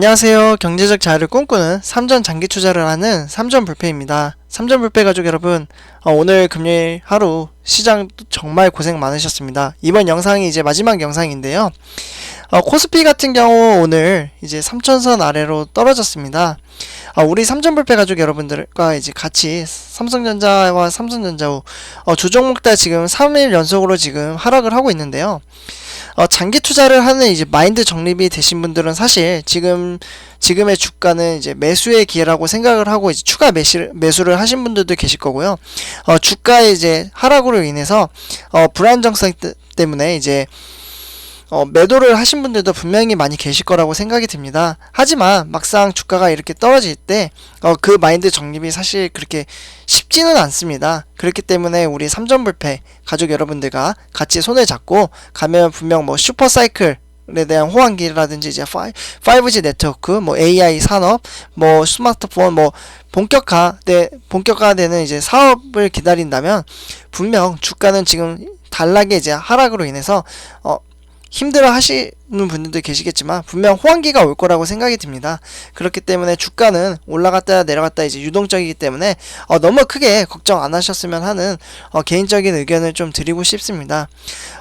안녕하세요. 경제적 자유를 꿈꾸는 삼전 장기 투자를 하는 삼전 불패입니다. 삼전 불패 가족 여러분, 어, 오늘 금요일 하루 시장 정말 고생 많으셨습니다. 이번 영상이 이제 마지막 영상인데요. 어, 코스피 같은 경우 오늘 이제 3천선 아래로 떨어졌습니다. 어, 우리 삼전 불패 가족 여러분들과 이제 같이 삼성전자와 삼성전자후 어, 두 종목 다 지금 3일 연속으로 지금 하락을 하고 있는데요. 어, 장기 투자를 하는 이제 마인드 정립이 되신 분들은 사실 지금 지금의 주가는 이제 매수의 기회라고 생각을 하고 이제 추가 매시, 매수를 하신 분들도 계실 거고요. 어, 주가의 이제 하락으로 인해서 어, 불안정성 때- 때문에 이제 어, 매도를 하신 분들도 분명히 많이 계실 거라고 생각이 듭니다. 하지만 막상 주가가 이렇게 떨어질 때, 어, 그 마인드 정립이 사실 그렇게 쉽지는 않습니다. 그렇기 때문에 우리 삼전불패 가족 여러분들과 같이 손을 잡고 가면 분명 뭐 슈퍼 사이클 에 대한 호황기라든지 이제 5G 네트워크, 뭐 AI 산업, 뭐 스마트폰, 뭐 본격화돼 본격화되는 이제 사업을 기다린다면 분명 주가는 지금 단락에 이제 하락으로 인해서 어 힘들어 하시는 분들도 계시겠지만 분명 호황기가 올 거라고 생각이 듭니다. 그렇기 때문에 주가는 올라갔다 내려갔다 이제 유동적이기 때문에 어, 너무 크게 걱정 안 하셨으면 하는 어, 개인적인 의견을 좀 드리고 싶습니다.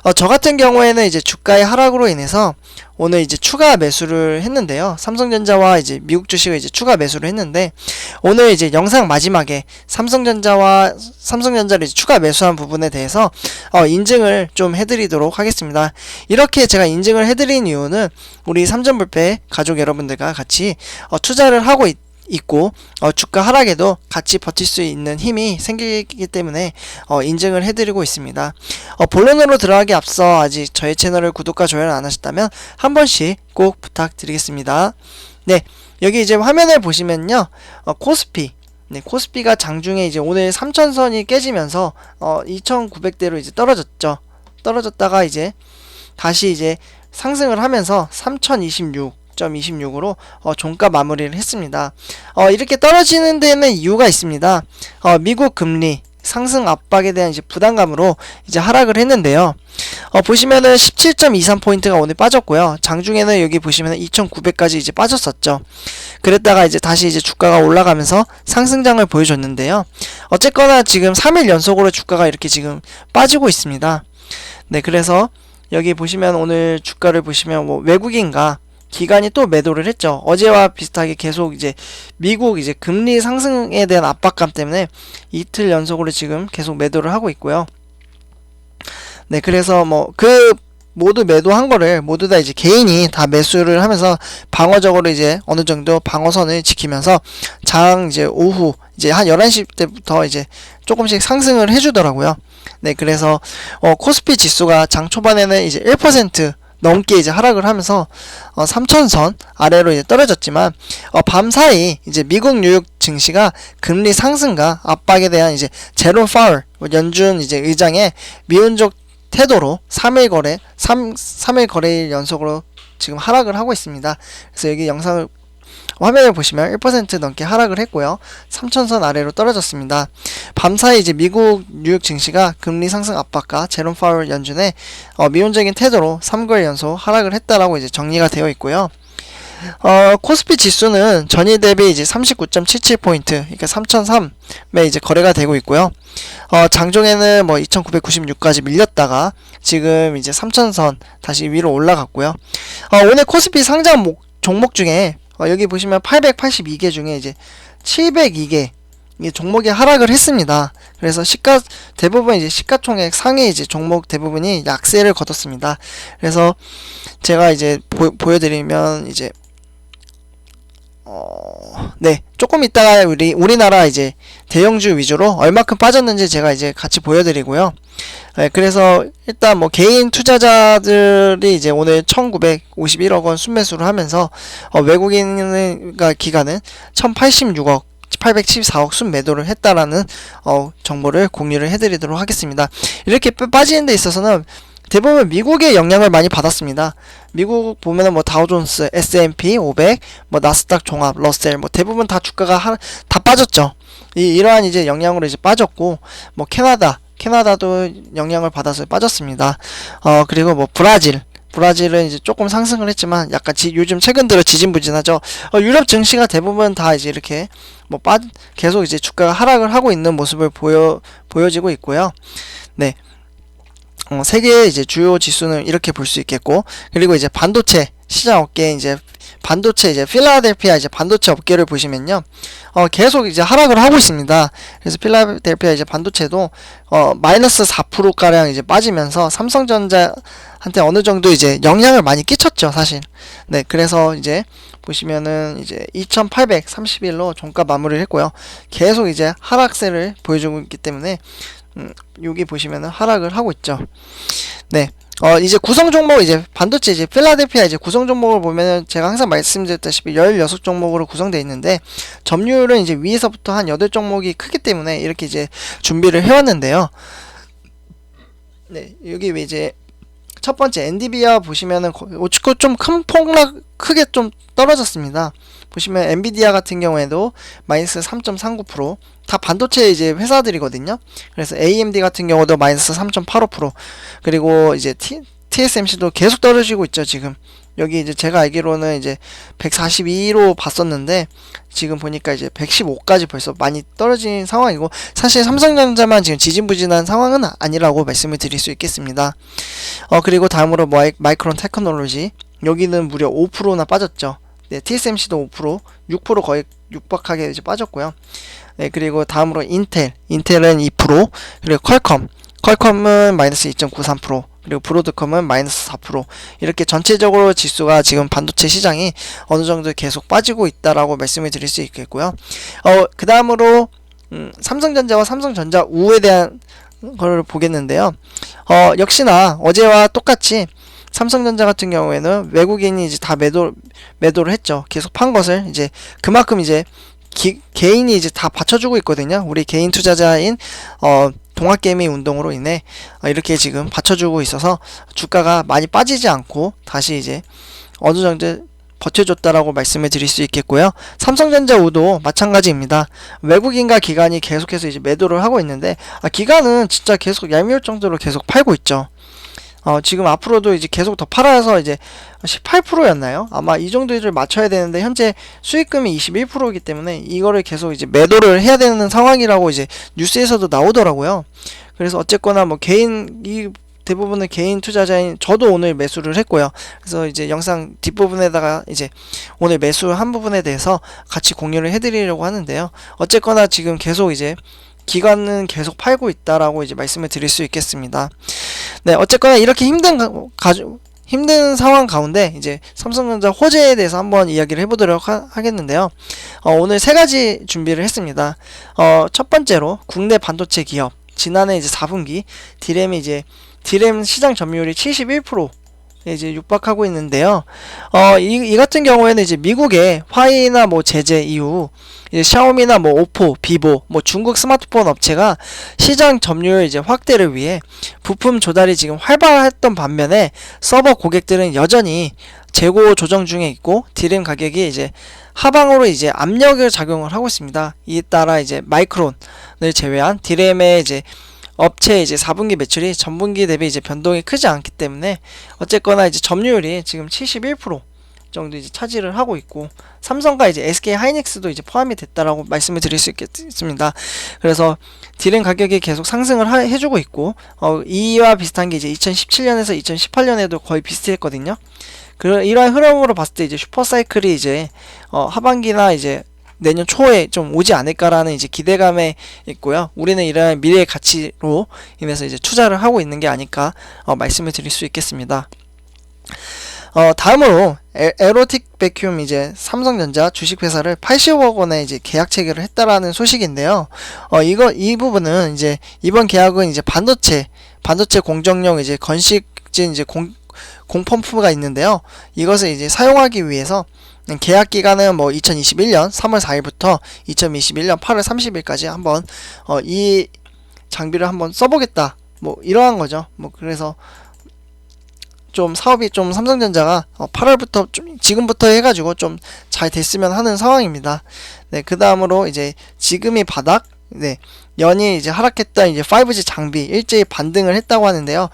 어, 저 같은 경우에는 이제 주가의 하락으로 인해서 오늘 이제 추가 매수를 했는데요. 삼성전자와 이제 미국 주식을 이제 추가 매수를 했는데 오늘 이제 영상 마지막에 삼성전자와 삼성전자를 이제 추가 매수한 부분에 대해서 어, 인증을 좀 해드리도록 하겠습니다. 이렇게 제가 인증을 해드린 이유는 우리 삼전불패 가족 여러분들과 같이 어, 투자를 하고 있, 있고 어, 주가 하락에도 같이 버틸 수 있는 힘이 생기기 때문에 어, 인증을 해드리고 있습니다. 어, 본론으로 들어가기 앞서 아직 저희 채널을 구독과 좋아요 안 하셨다면 한 번씩 꼭 부탁드리겠습니다. 네, 여기 이제 화면을 보시면요, 어, 코스피. 네, 코스피가 장중에 이제 오늘 3천선이 깨지면서 어, 2,900대로 이제 떨어졌죠. 떨어졌다가 이제 다시 이제 상승을 하면서 3026.26으로 어, 종가 마무리를 했습니다. 어, 이렇게 떨어지는 데는 이유가 있습니다. 어, 미국 금리 상승 압박에 대한 이제 부담감으로 이제 하락을 했는데요. 어, 보시면은 17.23포인트가 오늘 빠졌고요. 장중에는 여기 보시면은 2,900까지 이제 빠졌었죠. 그랬다가 이제 다시 이제 주가가 올라가면서 상승장을 보여줬는데요. 어쨌거나 지금 3일 연속으로 주가가 이렇게 지금 빠지고 있습니다. 네, 그래서 여기 보시면 오늘 주가를 보시면 뭐 외국인가 기관이 또 매도를 했죠. 어제와 비슷하게 계속 이제 미국 이제 금리 상승에 대한 압박감 때문에 이틀 연속으로 지금 계속 매도를 하고 있고요. 네, 그래서 뭐 그 모두 매도한 거를 모두 다 이제 개인이 다 매수를 하면서 방어적으로 이제 어느 정도 방어선을 지키면서 장 이제 오후 이제 한 11시 때부터 이제 조금씩 상승을 해주더라고요. 네, 그래서 어, 코스피 지수가 장 초반에는 이제 1% 넘게 이제 하락을 하면서 어, 3천선 아래로 이제 떨어졌지만 어, 밤 사이 이제 미국 뉴욕 증시가 금리 상승과 압박에 대한 이제 제롬 파월 연준 이제 의장의 미온적 태도로 3일 거래 3 3일 거래일 연속으로 지금 하락을 하고 있습니다. 그래서 여기 영상을 화면을 보시면 1% 넘게 하락을 했고요. 3천선 아래로 떨어졌습니다. 밤사이 이제 미국 뉴욕 증시가 금리 상승 압박과 제롬 파월 연준의 어, 미온적인 태도로 3개월 연속 하락을 했다라고 이제 정리가 되어 있고요. 어, 코스피 지수는 전일 대비 이제 39.77포인트, 그러니까 3003에 이제 거래가 되고 있고요. 어, 장중에는 뭐 2996까지 밀렸다가 지금 이제 3000선 다시 위로 올라갔고요. 어, 오늘 코스피 상장 목, 종목 중에 어, 여기 보시면 882개 중에 이제 702개 이 종목이 하락을 했습니다. 그래서 시가 대부분 이제 시가총액 상위 이제 종목 대부분이 약세를 거뒀습니다. 그래서 제가 이제 보, 보여드리면 이제 어, 네 조금 이따가 우리 우리나라 이제 대형주 위주로 얼마큼 빠졌는지 제가 이제 같이 보여드리고요. 네, 그래서 일단 뭐 개인 투자자들이 이제 오늘 1,951억 원 순매수를 하면서 어, 외국인과 기관은 1,086억 874억 순 매도를 했다라는 어, 정보를 공유를 해드리도록 하겠습니다. 이렇게 빠- 빠지는 데 있어서는 대부분 미국의 영향을 많이 받았습니다. 미국 보면은 뭐 다우존스, S&P 500, 뭐 나스닥 종합, 러셀 뭐 대부분 다 주가가 하, 다 빠졌죠. 이 이러한 이제 영향으로 이제 빠졌고 뭐 캐나다, 캐나다도 영향을 받아서 빠졌습니다. 어 그리고 뭐 브라질 브라질은 이제 조금 상승을 했지만 약간 지, 요즘 최근 들어 지진부진하죠. 어, 유럽 증시가 대부분 다 이제 이렇게 뭐 빠, 계속 이제 주가가 하락을 하고 있는 모습을 보여 보여지고 있고요. 네. 어, 세계의 이제 주요 지수는 이렇게 볼 수 있겠고 그리고 이제 반도체 시장 업계 이제 반도체 이제 필라델피아 이제 반도체 업계를 보시면요. 어 계속 이제 하락을 하고 있습니다. 그래서 필라델피아 이제 반도체도 어 마이너스 4% 가량 이제 빠지면서 삼성전자한테 어느 정도 이제 영향을 많이 끼쳤죠, 사실. 네, 그래서 이제 보시면은 이제 2,831로 종가 마무리를 했고요. 계속 이제 하락세를 보여주고 있기 때문에 음, 여기 보시면은 하락을 하고 있죠. 네. 어, 이제 구성 종목, 이제 반도체, 이제 필라델피아 이제 구성 종목을 보면은 제가 항상 말씀드렸다시피 16 종목으로 구성되어 있는데, 점유율은 이제 위에서부터 한 8 종목이 크기 때문에 이렇게 이제 준비를 해왔는데요. 네, 여기 이제 첫 번째 엔디비아 보시면은 오치코 좀큰 폭락 크게 좀 떨어졌습니다. 보시면 엔비디아 같은 경우에도 마이너스 3.39%다 반도체 이제 회사들이거든요. 그래서 AMD 같은 경우도 마이너스 3.85% 그리고 이제 T, TSMC도 계속 떨어지고 있죠 지금 여기 이제 제가 알기로는 이제 142로 봤었는데 지금 보니까 이제 115까지 벌써 많이 떨어진 상황이고 사실 삼성전자만 지금 지진부진한 상황은 아니라고 말씀을 드릴 수 있겠습니다. 어 그리고 다음으로 마이, 마이크론 테크놀로지 여기는 무려 5%나 빠졌죠. 네, TSMC도 5%, 6% 거의 육박하게 이제 빠졌고요. 네, 그리고 다음으로 인텔, 인텔은 2%, 그리고 퀄컴, 퀄컴은 마이너스 2.93%, 그리고 브로드컴은 마이너스 4% 이렇게 전체적으로 지수가 지금 반도체 시장이 어느 정도 계속 빠지고 있다라고 말씀을 드릴 수 있겠고요. 어, 그 다음으로 음, 삼성전자와 삼성전자 우에 대한 걸 보겠는데요. 어, 역시나 어제와 똑같이 삼성전자 같은 경우에는 외국인이 이제 다 매도 매도를 했죠. 계속 판 것을 이제 그만큼 이제 기, 개인이 이제 다 받쳐주고 있거든요. 우리 개인 투자자인 어 동학개미 운동으로 인해 어, 이렇게 지금 받쳐주고 있어서 주가가 많이 빠지지 않고 다시 이제 어느 정도 버텨줬다라고 말씀을 드릴 수 있겠고요. 삼성전자 우도 마찬가지입니다. 외국인과 기관이 계속해서 이제 매도를 하고 있는데 아, 기관은 진짜 계속 얄미울 정도로 계속 팔고 있죠. 어, 지금 앞으로도 이제 계속 더 팔아서 이제 18%였나요? 아마 이 정도를 맞춰야 되는데 현재 수익금이 21%이기 때문에 이거를 계속 이제 매도를 해야 되는 상황이라고 이제 뉴스에서도 나오더라고요. 그래서 어쨌거나 뭐 개인 이 대부분은 개인 투자자인 저도 오늘 매수를 했고요. 그래서 이제 영상 뒷부분에다가 이제 오늘 매수 한 부분에 대해서 같이 공유를 해드리려고 하는데요. 어쨌거나 지금 계속 이제 기관은 계속 팔고 있다라고 이제 말씀을 드릴 수 있겠습니다. 네, 어쨌거나 이렇게 힘든 가, 지 힘든 상황 가운데 이제 삼성전자 호재에 대해서 한번 이야기를 해보도록 하, 겠는데요 어, 오늘 세 가지 준비를 했습니다. 어, 첫 번째로 국내 반도체 기업 지난해 이제 4분기 디램이 이제 디램 시장 점유율이 71% 이제 육박하고 있는데요. 어, 이, 이 같은 경우에는 이제 미국의 화이나 뭐 제재 이후 샤오미나 뭐 오포, 비보, 뭐 중국 스마트폰 업체가 시장 점유율 이제 확대를 위해 부품 조달이 지금 활발했던 반면에 서버 고객들은 여전히 재고 조정 중에 있고 디램 가격이 이제 하방으로 이제 압력을 작용을 하고 있습니다. 이에 따라 이제 마이크론을 제외한 디램의 이제 업체 이제 4분기 매출이 전분기 대비 이제 변동이 크지 않기 때문에 어쨌거나 이제 점유율이 지금 71% 정도 이제 차지를 하고 있고 삼성과 이제 SK 하이닉스도 이제 포함이 됐다라고 말씀을 드릴 수 있겠습니다. 그래서 디램 가격이 계속 상승을 하, 해주고 있고 어, 이와 비슷한 게 이제 2017년에서 2018년에도 거의 비슷했거든요. 그 이러한 흐름으로 봤을 때 이제 슈퍼사이클이 이제 어, 하반기나 이제 내년 초에 좀 오지 않을까라는 이제 기대감에 있고요. 우리는 이러한 미래의 가치로 인해서 이제 투자를 하고 있는 게 아닐까 어, 말씀을 드릴 수 있겠습니다. 어, 다음으로 에, 에로틱 베큐움 이제 삼성전자 주식회사를 80억 원에 이제 계약 체결을 했다라는 소식인데요. 어, 이거 이 부분은 이제 이번 계약은 이제 반도체 반도체 공정용 이제 건식진 이제 공 공펌프가 있는데요. 이것을 이제 사용하기 위해서 계약 기간은 뭐 2021년 3월 4일부터 2021년 8월 30일까지 한번 어, 이 장비를 한번 써보겠다. 뭐 이러한 거죠. 뭐 그래서 좀 사업이 좀 삼성전자가 어, 8월부터 좀 지금부터 해가지고 좀 잘 됐으면 하는 상황입니다. 네, 그 다음으로 이제 지금이 바닥 네, 연이 이제 하락했던 이제 5G 장비 일제히 반등을 했다고 하는데요.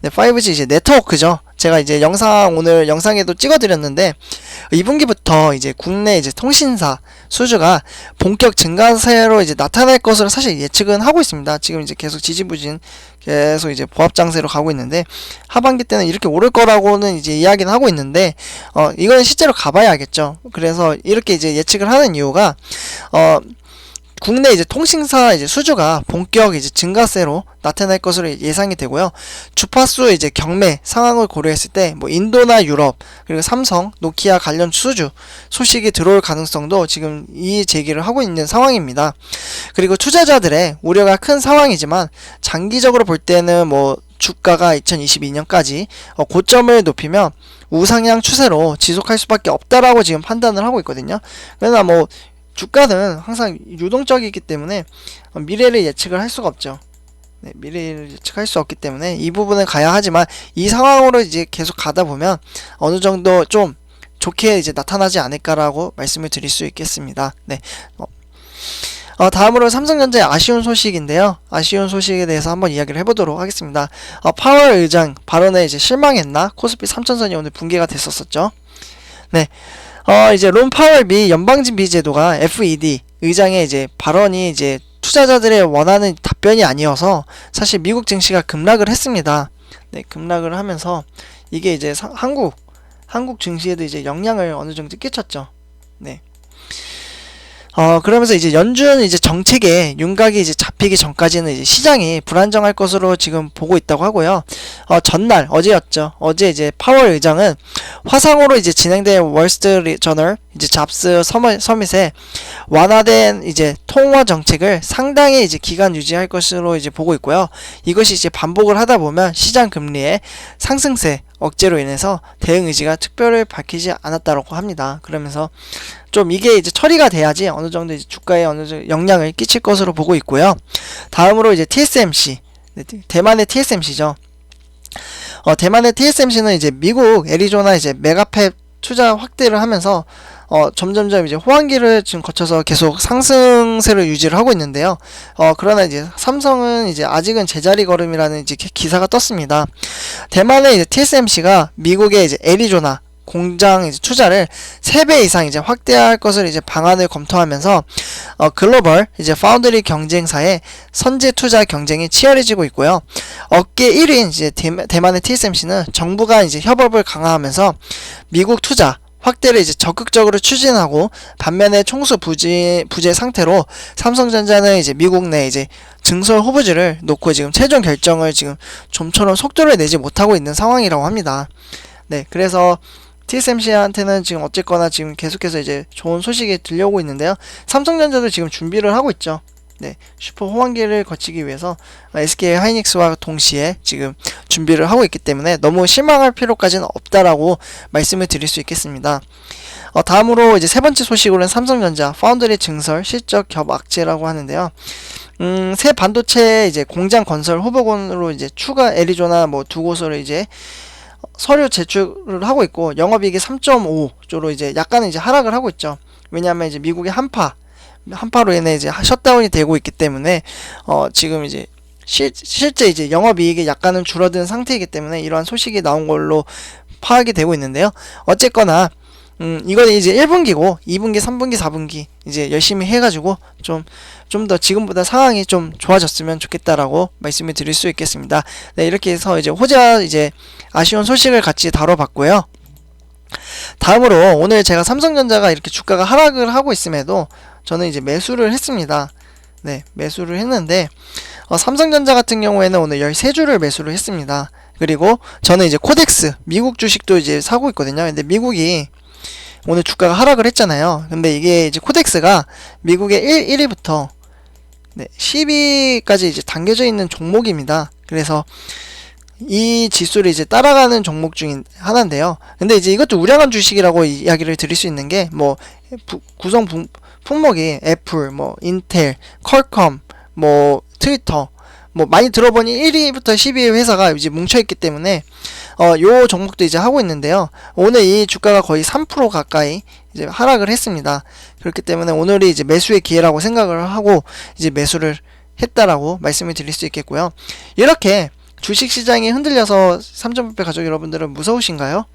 네, 5G 이제 네트워크죠. 제가 이제 영상 오늘 영상에도 찍어드렸는데 2분기부터 이제 국내 이제 통신사 수주가 본격 증가세로 이제 나타날 것으로 사실 예측은 하고 있습니다. 지금 이제 계속 지지부진 계속 이제 보합 장세로 가고 있는데 하반기 때는 이렇게 오를 거라고는 이제 이야기는 하고 있는데 어 이건 실제로 가봐야 알겠죠. 그래서 이렇게 이제 예측을 하는 이유가 어 국내 이제 통신사 이제 수주가 본격 이제 증가세로 나타날 것으로 예상이 되고요. 주파수 이제 경매 상황을 고려했을 때 뭐 인도나 유럽 그리고 삼성, 노키아 관련 수주 소식이 들어올 가능성도 지금 이 제기를 하고 있는 상황입니다. 그리고 투자자들의 우려가 큰 상황이지만 장기적으로 볼 때는 뭐 주가가 2022년까지 어, 고점을 높이면 우상향 추세로 지속할 수밖에 없다라고 지금 판단을 하고 있거든요. 그러나 뭐 주가는 항상 유동적이기 때문에 미래를 예측을 할 수가 없죠. 네, 미래를 예측할 수 없기 때문에 이 부분은 가야 하지만 이 상황으로 이제 계속 가다 보면 어느 정도 좀 좋게 이제 나타나지 않을까라고 말씀을 드릴 수 있겠습니다. 네. 어, 어, 다음으로 삼성전자의 아쉬운 소식인데요. 아쉬운 소식에 대해서 한번 이야기를 해보도록 하겠습니다. 어, 파월 의장 발언에 이제 실망했나? 코스피 3천선이 오늘 붕괴가 됐었었죠. 네. 어, 이제 론 파월 미 연방준비 제도가 FED 의장의 이제 발언이 이제 투자자들의 원하는 답변이 아니어서 사실 미국 증시가 급락을 했습니다. 네, 급락을 하면서 이게 이제 사, 한국 한국 증시에도 이제 영향을 어느 정도 끼쳤죠. 네. 어, 그러면서 이제 연준 이제 정책에 윤곽이 이제 잡히기 전까지는 이제 시장이 불안정할 것으로 지금 보고 있다고 하고요. 어, 전날, 어제였죠. 어제 이제 파월 의장은 화상으로 이제 진행된 월스트리트 저널, 이제 잡스 서밋, 서밋에 완화된 이제 통화 정책을 상당히 이제 기간 유지할 것으로 이제 보고 있고요. 이것이 이제 반복을 하다 보면 시장 금리의 상승세 억제로 인해서 대응 의지가 특별히 밝히지 않았다고 합니다. 그러면서 좀 이게 이제 처리가 돼야지 어느 정도 이제 주가에 어느 정도 영향을 끼칠 것으로 보고 있고요. 다음으로 이제 TSMC 네, 대만의 TSMC죠. 어, 대만의 TSMC는 이제 미국 애리조나 이제 메가팹 투자 확대를 하면서 어, 점점점 이제 호황기를 지금 거쳐서 계속 상승세를 유지를 하고 있는데요. 어, 그러나 이제 삼성은 이제 아직은 제자리 걸음이라는 이제 기사가 떴습니다. 대만의 이제 TSMC가 미국의 이제 애리조나 공장 이제 투자를 3배 이상 이제 확대할 것을 이제 방안을 검토하면서 어, 글로벌 이제 파운드리 경쟁사의 선제 투자 경쟁이 치열해지고 있고요. 업계 1위인 이제 대만의 TSMC는 정부가 이제 협업을 강화하면서 미국 투자 확대를 이제 적극적으로 추진하고 반면에 총수 부재 부재 상태로 삼성전자는 이제 미국 내 이제 증설 후보지를 놓고 지금 최종 결정을 지금 좀처럼 속도를 내지 못하고 있는 상황이라고 합니다. 네, 그래서 TSMC한테는 지금 어쨌거나 지금 계속해서 이제 좋은 소식이 들려오고 있는데요. 삼성전자도 지금 준비를 하고 있죠. 네, 슈퍼 호황기를 거치기 위해서 SK 하이닉스와 동시에 지금 준비를 하고 있기 때문에 너무 실망할 필요까지는 없다라고 말씀을 드릴 수 있겠습니다. 어, 다음으로 이제 세 번째 소식으로는 삼성전자 파운드리 증설 실적 겹 악재라고 하는데요. 음, 새 반도체 이제 공장 건설 후보군으로 이제 추가 애리조나 뭐 두 곳으로 이제 서류 제출을 하고 있고 영업이익이 3.5조로 이제 약간은 이제 하락을 하고 있죠. 왜냐하면 이제 미국의 한파 한파로 인해 이제 셧다운이 되고 있기 때문에 어 지금 이제 실, 실제 이제 영업이익이 약간은 줄어든 상태이기 때문에 이러한 소식이 나온 걸로 파악이 되고 있는데요. 어쨌거나 음, 이거는 이제 1분기고 2분기, 3분기, 4분기 이제 열심히 해가지고 좀 좀 더 지금보다 상황이 좀 좋아졌으면 좋겠다라고 말씀을 드릴 수 있겠습니다. 네, 이렇게 해서 이제 호자 이제 아쉬운 소식을 같이 다뤄봤고요. 다음으로 오늘 제가 삼성전자가 이렇게 주가가 하락을 하고 있음에도 저는 이제 매수를 했습니다. 네, 매수를 했는데 어, 삼성전자 같은 경우에는 오늘 13주를 매수를 했습니다. 그리고 저는 이제 코덱스 미국 주식도 이제 사고 있거든요. 근데 미국이 오늘 주가가 하락을 했잖아요. 근데 이게 이제 코덱스가 미국의 1, 1위부터 네, 10위까지 이제 당겨져 있는 종목입니다. 그래서 이 지수를 이제 따라가는 종목 중인 하나인데요. 근데 이제 이것도 우량한 주식이라고 이야기를 드릴 수 있는 게 뭐 구성 분, 품목이 애플, 뭐 인텔, 컬컴, 뭐 트위터 뭐 많이 들어보니 1위부터 10위 회사가 이제 뭉쳐 있기 때문에 어 요 종목도 이제 하고 있는데요. 오늘 이 주가가 거의 3% 가까이 이제 하락을 했습니다. 그렇기 때문에 오늘이 이제 매수의 기회라고 생각을 하고 이제 매수를 했다라고 말씀을 드릴 수 있겠고요. 이렇게 주식 시장이 흔들려서 삼전불배 가족 여러분들은 무서우신가요?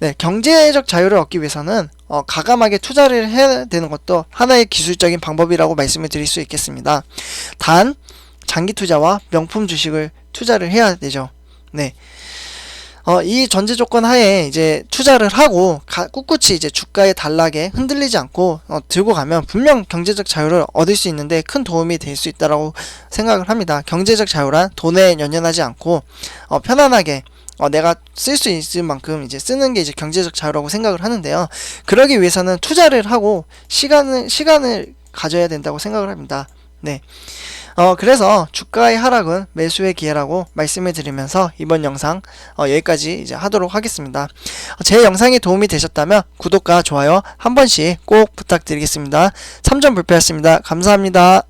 네, 경제적 자유를 얻기 위해서는 어, 가감하게 투자를 해야 되는 것도 하나의 기술적인 방법이라고 말씀을 드릴 수 있겠습니다. 단 장기 투자와 명품 주식을 투자를 해야 되죠. 네. 어, 이 전제 조건 하에 이제 투자를 하고 가, 꿋꿋이 이제 주가의 단락에 흔들리지 않고 어, 들고 가면 분명 경제적 자유를 얻을 수 있는데 큰 도움이 될 수 있다라고 생각을 합니다. 경제적 자유란 돈에 연연하지 않고 어, 편안하게 어, 내가 쓸 수 있을 만큼 이제 쓰는 게 이제 경제적 자유라고 생각을 하는데요. 그러기 위해서는 투자를 하고 시간을 시간을 가져야 된다고 생각을 합니다. 네. 어, 그래서 주가의 하락은 매수의 기회라고 말씀을 드리면서 이번 영상 어, 여기까지 이제 하도록 하겠습니다. 어, 제 영상이 도움이 되셨다면 구독과 좋아요 한 번씩 꼭 부탁드리겠습니다. 3점 불패였습니다. 감사합니다.